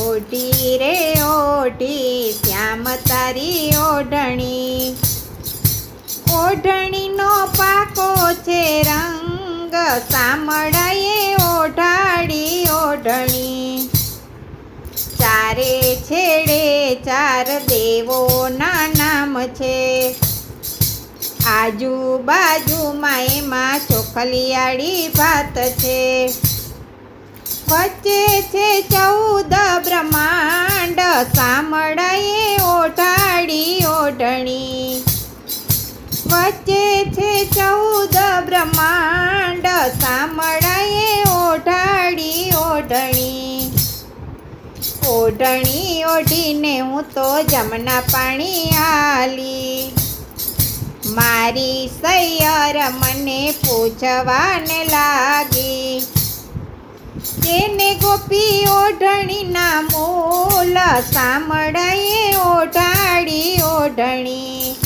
ઓઢી રે, ઓઢી, શ્યામ તારી ઓઢણી. ઓઢણીનો પાકો છે રંગ, સામળાએ ઓઢાડી ઓઢણી. ચારે છેડે ચાર દેવોના નામ છે. આજુબાજુમાં એમાં ચોખલિયાળી ભાત છે. વચ્ચે છે ચૌદ બ્રહ્માંડ સામળાએ ઓઢાડી ઓઢણી. વચ્ચે છે ચૌદ બ્રહ્માંડ સામળાએ ઓઢાડી ઓઢણી. ઓઢણી ઓઢીને હું તો જમના પાણી આલી. મારી સૈયર મને પૂછવાને લાગી. તેને ગોપી ઓઢણીના મોલ સામળાએ ઓઢાડી ઓઢણી.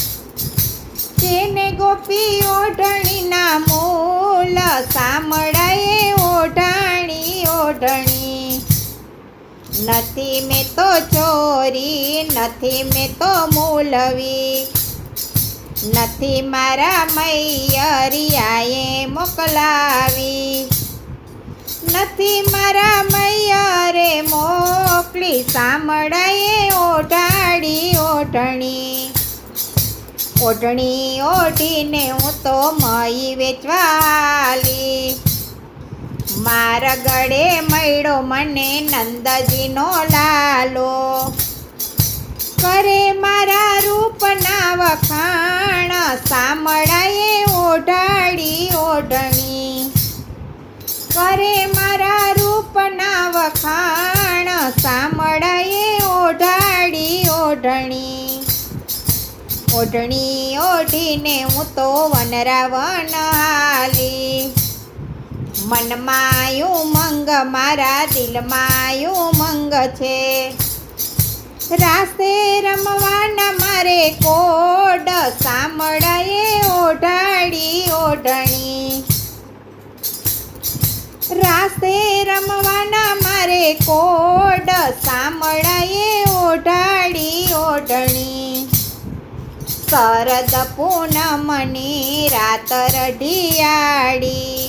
તેને ગોપી ઓઢણીના મોલ સામળાએ ઓઢાણી ઓઢણી. નથી મેં તો ચોરી, નથી મેં તો મૂલવી. નથી મારા મૈયરિયાએ મોકલાવી. નથી મારા મૈયરે મોકલી સામળાએ ઓઢાડી ઓઢણી. ઓઢણી ઓઢીને હું તો મઈ વેચવાલી. મારા ગળે મળ્યો મને નંદજીનો લાલો. કરે મારા રૂપના વખાણ સામળાએ ઓઢાડી કરે મારા રૂપના વખાણ સામળાએ ઓઢાડી ઓઢણી. ઓઢણી ઓઢીને હું તો વનરાવન હાલી. મનમાં મંગ મારા દિલમાં મંગ છે. રાસે રમવાના મારે કોડ સામળાએ ઓઢાડી ઓઢણી. રાસે રમવાના મારે કોડ સામળાએ ઓઢાડી ઓઢણી. શરદ પૂનમની રાત રઢિયાળી.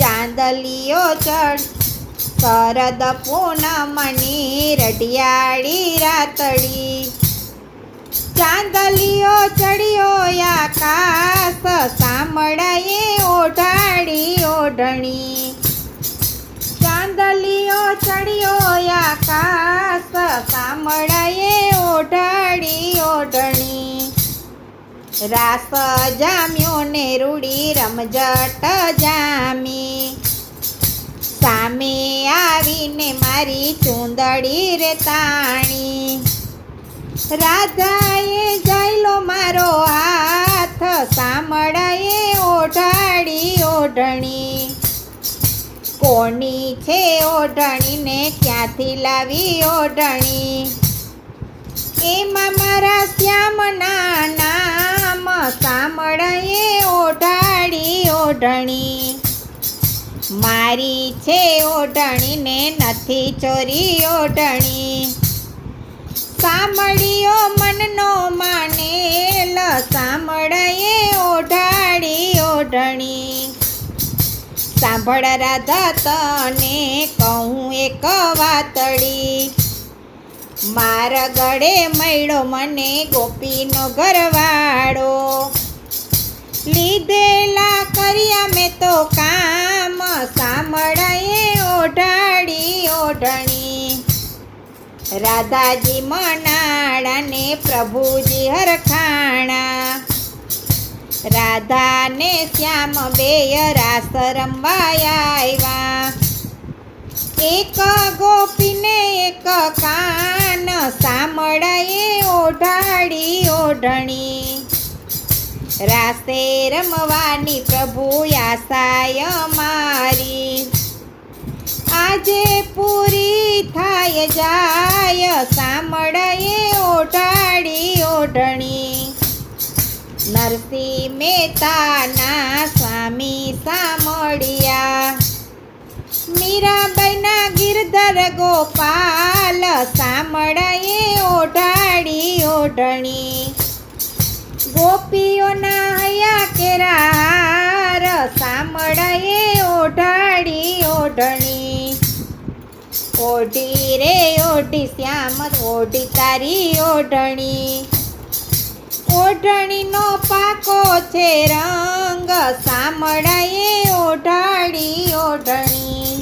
ચાંદલીઓ ચડ શરદ પૂનમની રઢિયાળી રાતડી ચાંદલીઓ ચડ્યો આકાશ ઓઢાડી ઓઢણી ચાંદલીઓ ચડ્યો આકાશ, કામળાએ ઓઢાડી ઓઢણી. રાસ જામ્યો ને રૂડી રમઝટ જામી. સામે આવીને મારી ચૂંદડી રે તાણી. રાધાએ જાયલો મારો હાથ સામળાએ ઓઢાડી ઓઢણી. કોની છે ઓઢણીને ક્યાંથી લાવી ઓઢણી? એમાં મારા શ્યામના નામ સામળાએ ઓઢાડી ઓઢણી. મારી છે ઓઢણીને નથી ચોરી ઓઢણી. સાંભળ્યો મનનો માનેલ સાંભળાએ ઓઢાડી ઓઢણી. સાંભળ રાધા તને કહું એક વાતડી મારા ગળે મળ્યો મને ગોપીનો ઘરવાળો લીધેલા કર્યા મેં તો કામ સાંભળાએ ઓઢાડી ઓઢણી. રાધાજી મનાળાને પ્રભુજી હરખાણા. રાધાને શ્યામ બેય રાસ રમવાયા એક ગોપીને એક કાન સાંભળાએ ઓઢાડી ઓઢણી. રાસે રમવાની પ્રભુ આશાય મારી. આજે પૂરી થાય જાય સાંભળાએ નરસિંહ મહેતાના સ્વામી સામળિયા મીરાબાઈના ગિરધર ગોપાલ સામળાએ ઓઢાડી ઓઢણી. ગોપીઓના હયા કેરાર સામળાએ ઓઢાડી ઓઢણી. ઓઢી રે, ઓઢી શ્યામ, ઓઢી તારી ઓઢણી. ઓઢણીનો પાકો છે રંગ સામળાએ ઓઢાડી ઓઢણી.